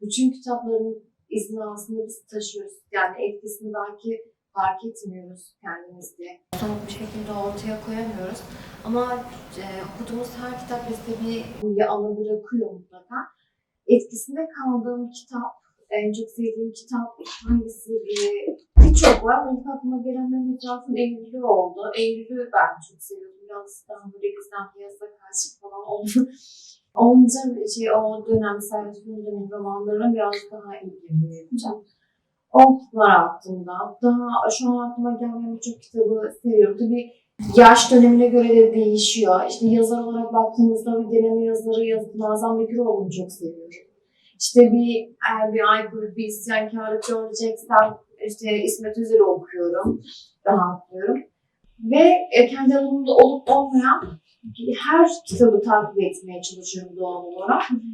bütün kitapların izini aslında biz taşıyoruz. Yani etkisini belki fark etmiyoruz kendimizde. Somut bir şekilde ortaya koyamıyoruz. Ama e, okuduğumuz her kitap bizde bir bir anı bırakıyor mutlaka. Etkisinde kaldığım kitap, en çok sevdiğim kitap hangisi diye birçok var. Benim aklıma gelen benim etrafın Eylül'ü oldu. Eylül'ü ben çok seviyordum. Biraz böyle gizem piyasa karşı falan oldu. Onca şey, o dönem Servet Fünun'un romanlarına biraz daha ilgimi duyacağım. O var aklımda. Daha şu an aklıma gelmeyen birçok kitabı seviyorum. Tabii yaş dönemine göre de değişiyor. İşte yazar olarak baktığımızda bir deneme yazarı yaz, Nazan Bekiroğlu'nu çok seviyorum. İşte bir eğer bir aykırı, bir isyankarlık göreceksem işte İsmet Özel'i okuyorum, rahatlıyorum. Ve e, kendi alanımda olup olmayan her kitabı takip etmeye çalışıyorum doğal olarak.